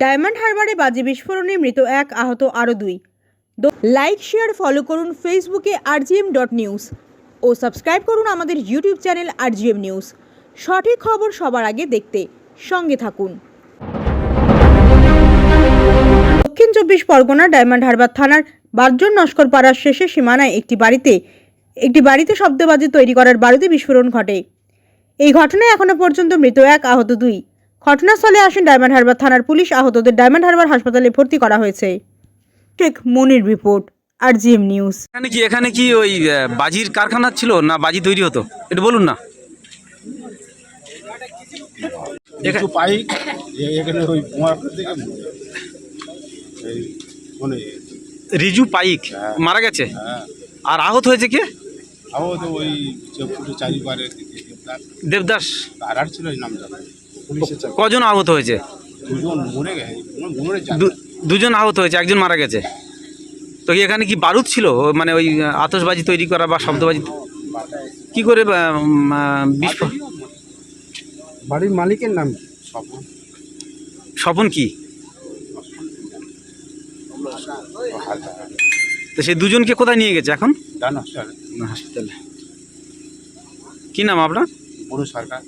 Diamond হারবারে বাজি বিস্ফোরণে মৃত এক আহত আরও দুই। লাইক, শেয়ার, ফলো করুন ফেসবুকে আরজিএম ডট নিউজ ও সাবস্ক্রাইব করুন আমাদের ইউটিউব চ্যানেল আরজিএম নিউজ। সঠিক খবর সবার আগে দেখতে সঙ্গে থাকুন। দক্ষিণ চব্বিশ পরগনার ডায়মন্ড হারবার থানার বারজন নস্কর পাড়ার শেষে সীমানায় একটি বাড়িতে একটি বাড়িতে শব্দবাজি তৈরি করার বাড়িতে বিস্ফোরণ ঘটে। এই ঘটনায় এখনও পর্যন্ত মৃত এক আহত দুই। ঘটনাস্থলে আসেন ডায়মন্ড হারবার থানার পুলিশ আহতদের ডায়মন্ড হারবার হাসপাতালে ভর্তি করা হয়েছে। Sheikh Monir report R GM news. এখানে কি এখানে কি ওই আহ, বাজির কারখানা ছিল না বাজি তৈরি হতো? এটা বলুন না। কিছু পাই এ- এখানে ওই কুমার থেকে এই মানে রিজু পাইক হ্যাঁ। মারা গেছে? হ্যাঁ। আর আহত হয়েছে কে? তো ওই দেবদাস। আর আর ছিল নাম জানা কজন আহত হয়েছে? দুজন দু- দুজন আহত হয়েছে একজন মারা গেছে। তো কি এখানে কি বারুদ ছিল? মানে ওই আতসবাজি তৈরি করা বা শব্দবাজি কি করে বিস্ফোরণ বাড়ির মালিকের নাম স্বপন। কি? তো সেই দুজনকে কোথায় নিয়ে গেছে এখন? জানো হাসপাতালে। কি নাম আপনার? সরকার।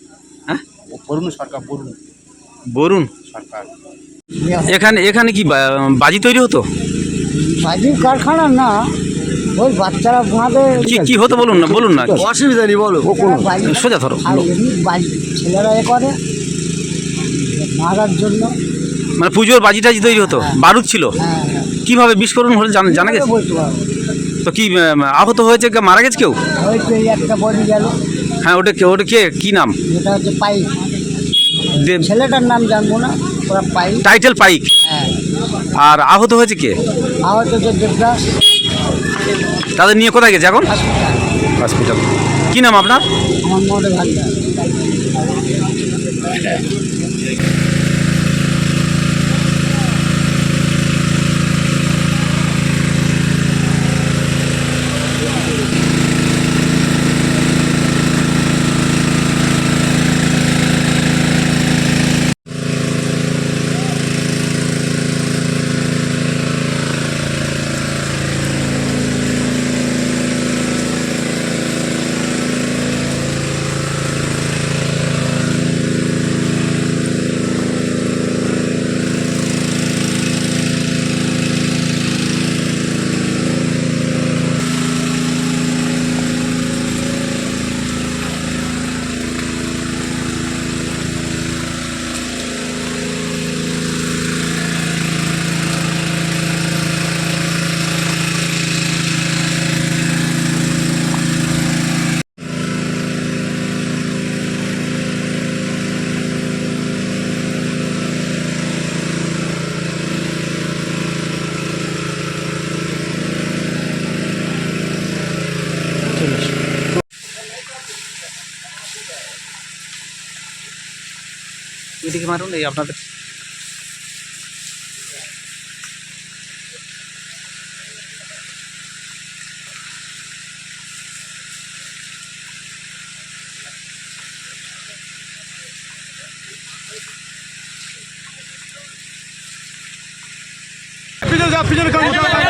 হ্যাঁ? বরুণ সরকার বরুণ। বরুণ? সরকার। এখানে এখানে কি বাজি তৈরি হতো? বাজির কারখানা না ওই বাচ্চারা বোনাদের কি কি হতো বলুন না বলুন না। অসুবিধা নেই বলো সোজা ধরো বাজি ছেলেরা এ করে মারার জন্য। মানে পুজোর বাজি টাজি তৈরি হতো? বারুদ ছিল? হ্যাঁ হ্যাঁ। কীভাবে বিস্ফোরণ হলে জানা জানা গেছে? তো কি আহত হয়েছে কে? মারা গেছে কেউ? হ্যাঁ ওটা কে ওটা কে? কি নাম? যেটা হচ্ছে পাই দেব। ছেলেটার নাম জানব না ওরা পাই টাইটেল পাইক। হ্যাঁ। আর আহত হয়েছে কে? আহত যে দেবদাস। তাদের নিয়ে কোথায় গেছে এখন? হসপিটাল। কি নাম আপনার? আমার মনে ভালো এদিকে মারুন এই আপনাদের চলুন,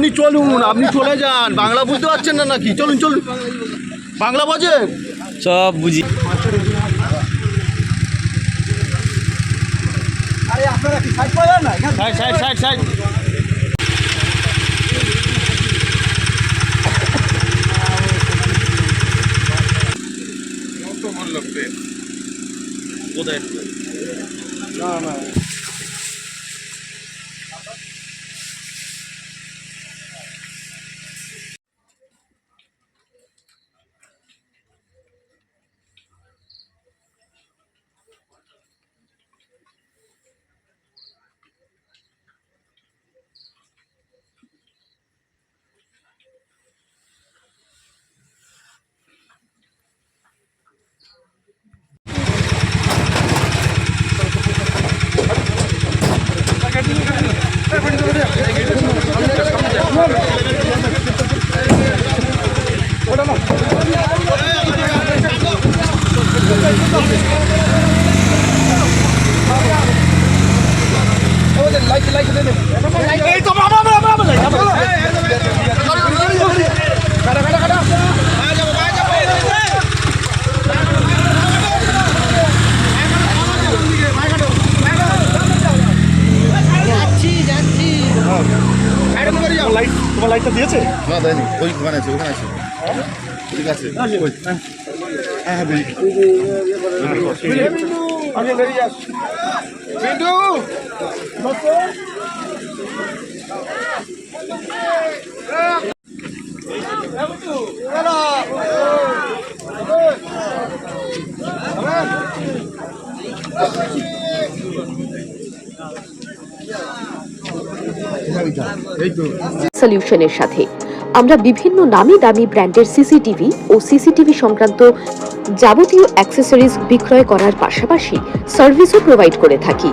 আপনি চলুন আপনি চলে যান। বাংলা বুঝতে পারছেন না নাকি? চলুন চলুন। বাংলা বাজে সব বুঝি। না না। তোমার লাইটটা দিয়েছে না দেয়নি। ওই ওখানে আছে ওখানে আছে। ঠিক আছে। হ্যাঁ হ্যাঁ বেরিয়ে সলিউশনের সাথে। আমরা বিভিন্ন নামি দামি ব্র্যান্ডের সিসিটিভি ও সিসিটিভি সংক্রান্ত যাবতীয় অ্যাক্সেসরিজ বিক্রয় করার পাশাপাশি সার্ভিসও প্রোভাইড করে থাকি।